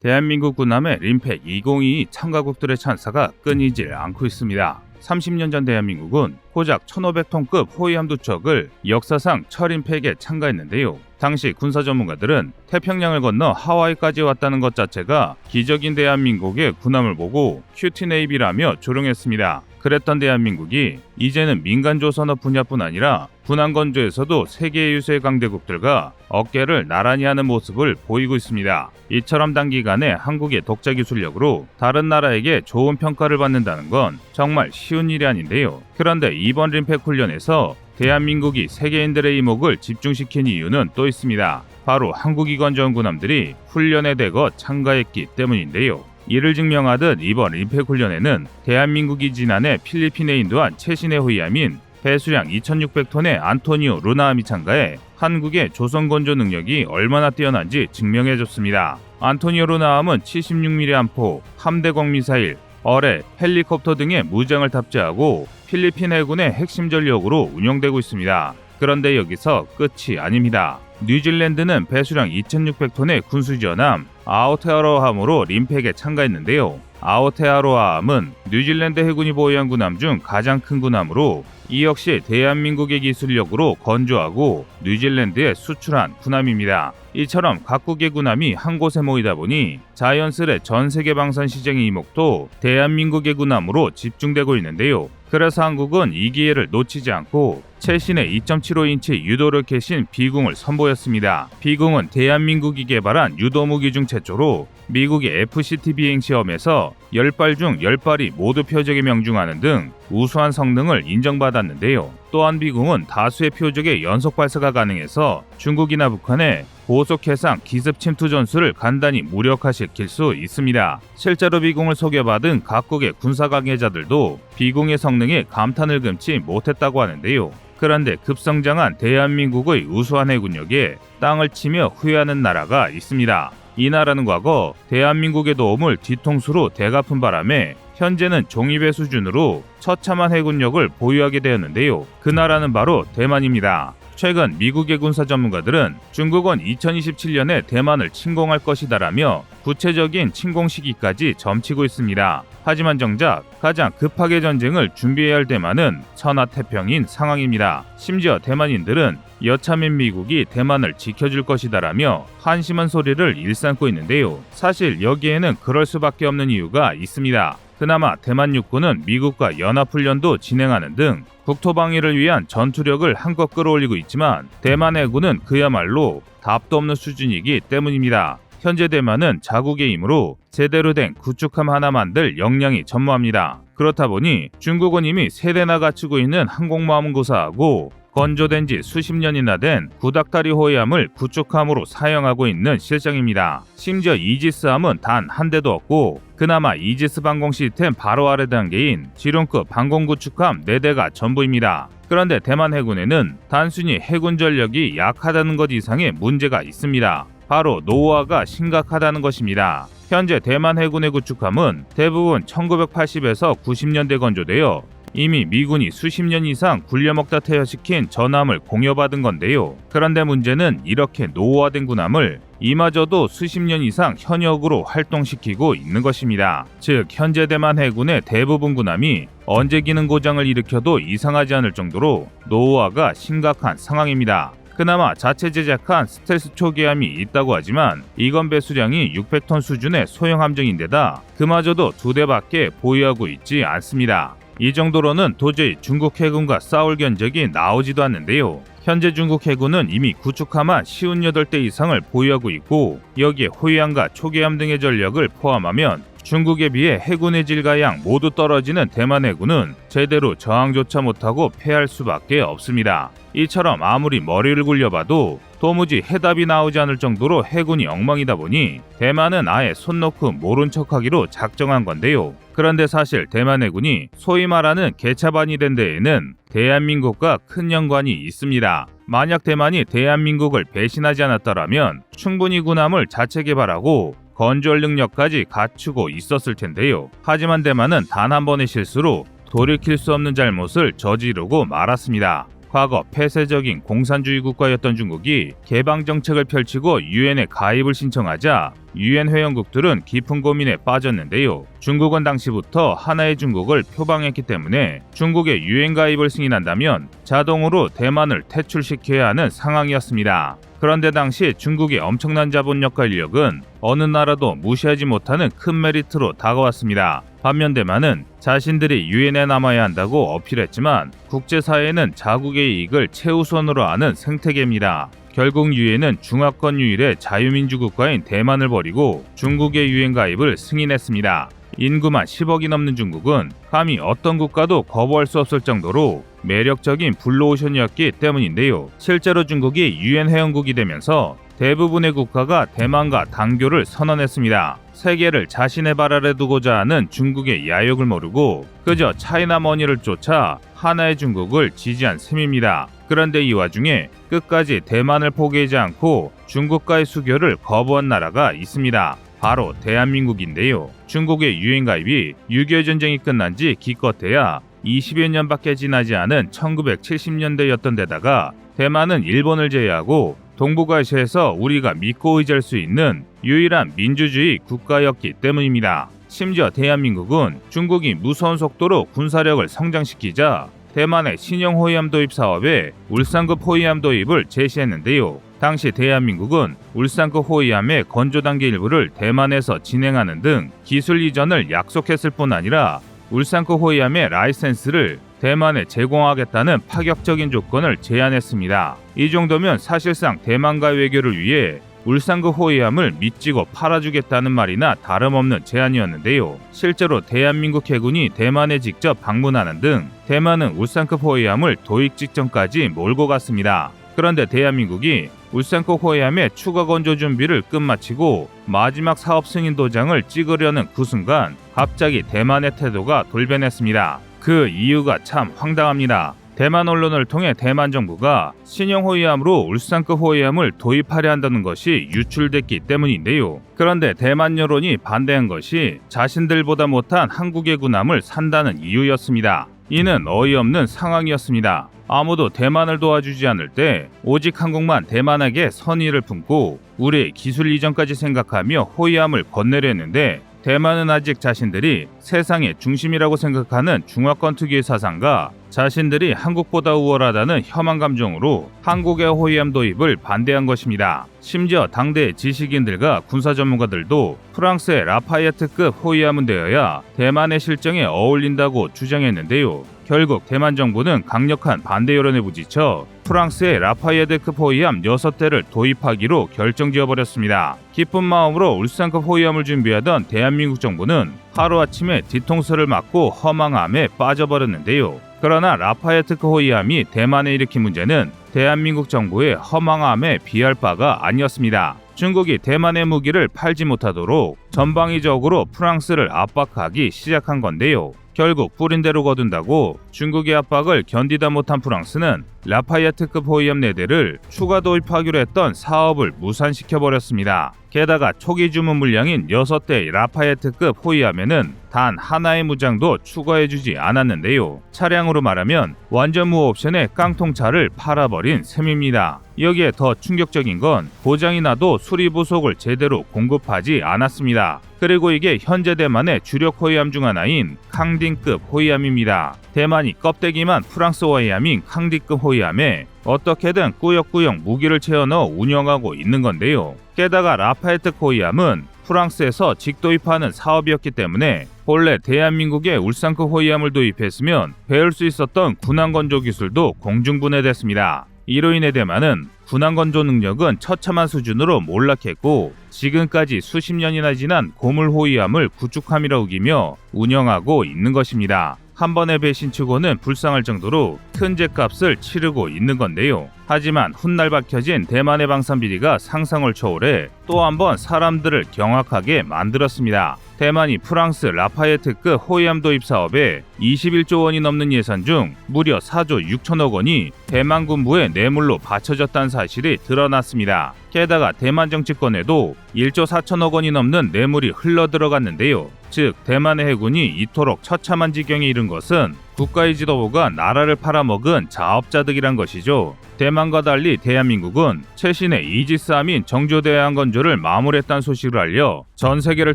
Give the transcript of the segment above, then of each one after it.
대한민국 군함의 림팩 202 참가국들의 찬사가 끊이질 않고 있습니다. 30년 전 대한민국은 고작 1500톤급 호위함 두 척을 역사상 철임팩에 참가했는데요. 당시 군사 전문가들은 태평양을 건너 하와이까지 왔다는 것 자체가 기적인 대한민국의 군함을 보고 큐티네이비라며 조롱했습니다. 그랬던 대한민국이 이제는 민간 조선업 분야뿐 아니라 군함 건조에서도 세계 유세 강대국들과 어깨를 나란히 하는 모습을 보이고 있습니다. 이처럼 단기간에 한국의 독자 기술력으로 다른 나라에게 좋은 평가를 받는다는 건 정말 쉬운 일이 아닌데요. 그런데 이번 림팩 훈련에서 대한민국이 세계인들의 이목을 집중시킨 이유는 또 있습니다. 바로 한국이건 전군함들이 훈련에 대거 참가했기 때문인데요. 이를 증명하듯 이번 림팩 훈련에는 대한민국이 지난해 필리핀에 인도한 최신의 호위함인 배수량 2,600톤의 안토니오 루나함이 참가해 한국의 조선 건조 능력이 얼마나 뛰어난지 증명해줬습니다. 안토니오 루나함은 76mm 함포, 함대공 미사일, 어뢰, 헬리콥터 등의 무장을 탑재하고 필리핀 해군의 핵심 전력으로 운영되고 있습니다. 그런데 여기서 끝이 아닙니다. 뉴질랜드는 배수량 2,600톤의 군수전함 아오테아로함으로 림팩에 참가했는데요. 아오테아로함은 뉴질랜드 해군이 보유한 군함 중 가장 큰 군함으로 이 역시 대한민국의 기술력으로 건조하고 뉴질랜드에 수출한 군함입니다. 이처럼 각국의 군함이 한 곳에 모이다 보니 자연스레 전 세계 방산 시장의 이목도 대한민국의 군함으로 집중되고 있는데요. 그래서 한국은 이 기회를 놓치지 않고 최신의 2.75인치 유도를 캐신 비궁을 선보였습니다. 비궁은 대한민국이 개발한 유도 무기 중 최초로 미국의 FCT 비행 시험에서 10발 중 10발이 모두 표적에 명중하는 등 우수한 성능을 인정받았는데요. 또한 비궁은 다수의 표적의 연속 발사가 가능해서 중국이나 북한의 고속 해상 기습 침투 전술을 간단히 무력화시킬 수 있습니다. 실제로 비궁을 소개받은 각국의 군사 관계자들도 비궁의 성능에 감탄을 금치 못했다고 하는데요. 그런데 급성장한 대한민국의 우수한 해군력에 땅을 치며 후회하는 나라가 있습니다. 이 나라는 과거 대한민국의 도움을 뒤통수로 대갚은 바람에 현재는 종이배 수준으로 처참한 해군력을 보유하게 되었는데요. 그 나라는 바로 대만입니다. 최근 미국의 군사 전문가들은 중국은 2027년에 대만을 침공할 것이다라며 구체적인 침공 시기까지 점치고 있습니다. 하지만 정작 가장 급하게 전쟁을 준비해야 할 대만은 천하태평인 상황입니다. 심지어 대만인들은 여차면 미국이 대만을 지켜줄 것이다라며 한심한 소리를 일삼고 있는데요. 사실 여기에는 그럴 수밖에 없는 이유가 있습니다. 그나마 대만 육군은 미국과 연합훈련도 진행하는 등 국토 방위를 위한 전투력을 한껏 끌어올리고 있지만 대만 해군은 그야말로 답도 없는 수준이기 때문입니다. 현재 대만은 자국의 힘으로 제대로 된 구축함 하나 만들 역량이 전무합니다. 그렇다 보니 중국은 이미 세대나 갖추고 있는 항공모함을 구사하고 건조된 지 수십 년이나 된 구닥다리 호위함을 구축함으로 사용하고 있는 실정입니다. 심지어 이지스함은 단 한 대도 없고 그나마 이지스 방공 시스템 바로 아래 단계인 지룡급 방공 구축함 4대가 전부입니다. 그런데 대만 해군에는 단순히 해군 전력이 약하다는 것 이상의 문제가 있습니다. 바로 노후화가 심각하다는 것입니다. 현재 대만 해군의 구축함은 대부분 1980에서 90년대 건조되어 이미 미군이 수십 년 이상 굴려먹다 퇴역시킨 전함을 공여받은 건데요. 그런데 문제는 이렇게 노후화된 군함을 이마저도 수십 년 이상 현역으로 활동시키고 있는 것입니다. 즉, 현재 대만 해군의 대부분 군함이 언제 기능 고장을 일으켜도 이상하지 않을 정도로 노후화가 심각한 상황입니다. 그나마 자체 제작한 스텔스 초기함이 있다고 하지만 이건 배수량이 600톤 수준의 소형 함정인데다 그마저도 두 대밖에 보유하고 있지 않습니다. 이 정도로는 도저히 중국 해군과 싸울 견적이 나오지도 않는데요. 현재 중국 해군은 이미 구축함한 58대 이상을 보유하고 있고 여기에 호위함과 초계함 등의 전력을 포함하면 중국에 비해 해군의 질과 양 모두 떨어지는 대만 해군은 제대로 저항조차 못하고 패할 수밖에 없습니다. 이처럼 아무리 머리를 굴려봐도 도무지 해답이 나오지 않을 정도로 해군이 엉망이다 보니 대만은 아예 손 놓고 모른 척하기로 작정한 건데요. 그런데 사실 대만 해군이 소위 말하는 개차반이 된 데에는 대한민국과 큰 연관이 있습니다. 만약 대만이 대한민국을 배신하지 않았더라면 충분히 군함을 자체 개발하고 건조할 능력까지 갖추고 있었을 텐데요. 하지만 대만은 단 한 번의 실수로 돌이킬 수 없는 잘못을 저지르고 말았습니다. 과거 폐쇄적인 공산주의 국가였던 중국이 개방 정책을 펼치고 유엔에 가입을 신청하자 유엔 회원국들은 깊은 고민에 빠졌는데요. 중국은 당시부터 하나의 중국을 표방했기 때문에 중국의 유엔 가입을 승인한다면 자동으로 대만을 퇴출시켜야 하는 상황이었습니다. 그런데 당시 중국의 엄청난 자본력 관력은 어느 나라도 무시하지 못하는 큰 메리트로 다가왔습니다. 반면 대만은 자신들이 유엔에 남아야 한다고 어필했지만 국제사회는 자국의 이익을 최우선으로 하는 생태계입니다. 결국 유엔은 중화권 유일의 자유민주 국가인 대만을 버리고 중국의 유엔 가입을 승인했습니다. 인구만 10억이 넘는 중국은 감히 어떤 국가도 거부할 수 없을 정도로 매력적인 블루오션이었기 때문인데요. 실제로 중국이 유엔 회원국이 되면서 대부분의 국가가 대만과 단교를 선언했습니다. 세계를 자신의 발 아래 두고자 하는 중국의 야욕을 모르고 그저 차이나 머니를 쫓아 하나의 중국을 지지한 셈입니다. 그런데 이 와중에 끝까지 대만을 포기하지 않고 중국과의 수교를 거부한 나라가 있습니다. 바로 대한민국인데요. 중국의 유엔 가입이 6.25 전쟁이 끝난 지 기껏해야 20여 년밖에 지나지 않은 1970년대였던 데다가 대만은 일본을 제외하고 동북아시아에서 우리가 믿고 의지할 수 있는 유일한 민주주의 국가였기 때문입니다. 심지어 대한민국은 중국이 무서운 속도로 군사력을 성장시키자 대만의 신형 호위함 도입 사업에 울산급 호위함 도입을 제시했는데요. 당시 대한민국은 울산급 호위함의 건조 단계 일부를 대만에서 진행하는 등 기술 이전을 약속했을 뿐 아니라 울산급 호위함의 라이센스를 대만에 제공하겠다는 파격적인 조건을 제안했습니다. 이 정도면 사실상 대만과 외교를 위해 울산급 호위함을 믿지고 팔아주겠다는 말이나 다름없는 제안이었는데요. 실제로 대한민국 해군이 대만에 직접 방문하는 등 대만은 울산급 호위함을 도입 직전까지 몰고 갔습니다. 그런데 대한민국이 울산급 호위함의 추가 건조 준비를 끝마치고 마지막 사업 승인 도장을 찍으려는 그 순간 갑자기 대만의 태도가 돌변했습니다. 그 이유가 참 황당합니다. 대만 언론을 통해 대만 정부가 신형 호위함으로 울산급 호위함을 도입하려 한다는 것이 유출됐기 때문인데요. 그런데 대만 여론이 반대한 것이 자신들보다 못한 한국의 군함을 산다는 이유였습니다. 이는 어이없는 상황이었습니다. 아무도 대만을 도와주지 않을 때 오직 한국만 대만에게 선의를 품고 우리의 기술 이전까지 생각하며 호위함을 건네려 했는데 대만은 아직 자신들이 세상의 중심이라고 생각하는 중화권 특유의 사상과 자신들이 한국보다 우월하다는 혐한 감정으로 한국의 호위함 도입을 반대한 것입니다. 심지어 당대 지식인들과 군사 전문가들도 프랑스의 라파이어트급 호위함은 되어야 대만의 실정에 어울린다고 주장했는데요. 결국 대만 정부는 강력한 반대 여론에 부딪혀 프랑스의 라파이에드급 호위함 6대를 도입하기로 결정지어버렸습니다. 기쁜 마음으로 울산급 호위함을 준비하던 대한민국 정부는 하루아침에 뒤통수를 맞고 허망함에 빠져버렸는데요. 그러나 라파에트급 호위함이 대만에 일으킨 문제는 대한민국 정부의 허망함에 비할 바가 아니었습니다. 중국이 대만의 무기를 팔지 못하도록 전방위적으로 프랑스를 압박하기 시작한 건데요. 결국 뿌린 대로 거둔다고 중국의 압박을 견디다 못한 프랑스는 라파이어트급 호위함 4대를 추가 도입하기로 했던 사업을 무산시켜버렸습니다. 게다가 초기 주문 물량인 6대 라파이어트급 호위함에는 단 하나의 무장도 추가해주지 않았는데요. 차량으로 말하면 완전 무호 옵션의 깡통차를 팔아버린 셈입니다. 여기에 더 충격적인 건 고장이 나도 수리 부속을 제대로 공급하지 않았습니다. 그리고 이게 현재 대만의 주력 호위함 중 하나인 캉딩급 호위함입니다. 대만이 껍데기만 프랑스 호위함인 캉딩급 호위함에 어떻게든 꾸역꾸역 무기를 채워 넣어 운영하고 있는 건데요. 게다가 라파에트 호위함은 프랑스에서 직도입하는 사업이었기 때문에 본래 대한민국에 울산급 호위함을 도입했으면 배울 수 있었던 군함 건조 기술도 공중분해됐습니다. 이로 인해 대만은 군함 건조 능력은 처참한 수준으로 몰락했고 지금까지 수십 년이나 지난 고물 호위함을 구축함이라 우기며 운영하고 있는 것입니다. 한 번의 배신 치고는 불쌍할 정도로 큰 죄값을 치르고 있는 건데요. 하지만 훗날 밝혀진 대만의 방산 비리가 상상을 초월해 또 한 번 사람들을 경악하게 만들었습니다. 대만이 프랑스 라파에트급 호위함 도입 사업에 21조 원이 넘는 예산 중 무려 4조 6천억 원이 대만 군부의 뇌물로 바쳐졌다는 사실이 드러났습니다. 게다가 대만 정치권에도 1조 4천억 원이 넘는 뇌물이 흘러 들어갔는데요. 즉 대만의 해군이 이토록 처참한 지경에 이른 것은 국가의 지도부가 나라를 팔아먹은 자업자득이란 것이죠. 대만과 달리 대한민국은 최신의 이지스함인 정조대왕 건조를 마무리했다는 소식을 알려 전 세계를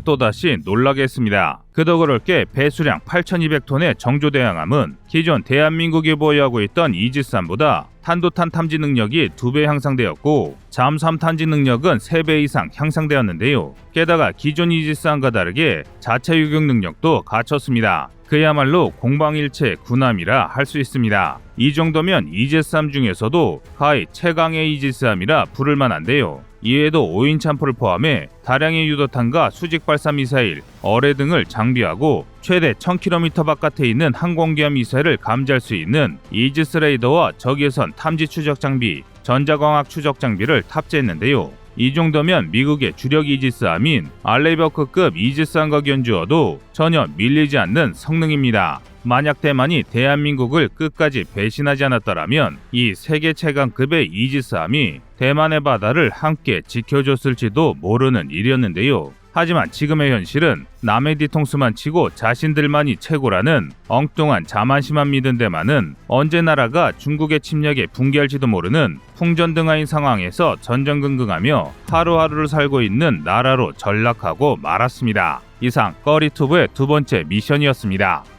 또다시 놀라게 했습니다. 그도 그럴 게 배수량 8,200톤의 정조대왕함은 기존 대한민국이 보유하고 있던 이지스함보다 탄도탄 탐지 능력이 2배 향상되었고 잠수함 탐지 능력은 3배 이상 향상되었는데요. 게다가 기존 이지스함과 다르게 자체 유격 능력도 갖췄습니다. 그야말로 공방일체 군함이라 할 수 있습니다. 이 정도면 이지스함 중에서도 가히 최강의 이지스함이라 부를 만한데요. 이외에도 5인 참포를 포함해 다량의 유도탄과 수직 발사 미사일, 어뢰 등을 장비하고 최대 1000km 바깥에 있는 항공기와 미사일을 감지할 수 있는 이지스 레이더와 적외선 탐지 추적 장비, 전자광학 추적 장비를 탑재했는데요. 이 정도면 미국의 주력 이지스함인 알레이버크급 이지스함과 견주어도 전혀 밀리지 않는 성능입니다. 만약 대만이 대한민국을 끝까지 배신하지 않았더라면 이 세계 최강급의 이지스함이 대만의 바다를 함께 지켜줬을지도 모르는 일이었는데요. 하지만 지금의 현실은 남의 뒤통수만 치고 자신들만이 최고라는 엉뚱한 자만심만 믿은 데만은 언제 나라가 중국의 침략에 붕괴할지도 모르는 풍전등화인 상황에서 전전긍긍하며 하루하루를 살고 있는 나라로 전락하고 말았습니다. 이상 꺼리투브의 두 번째 미션이었습니다.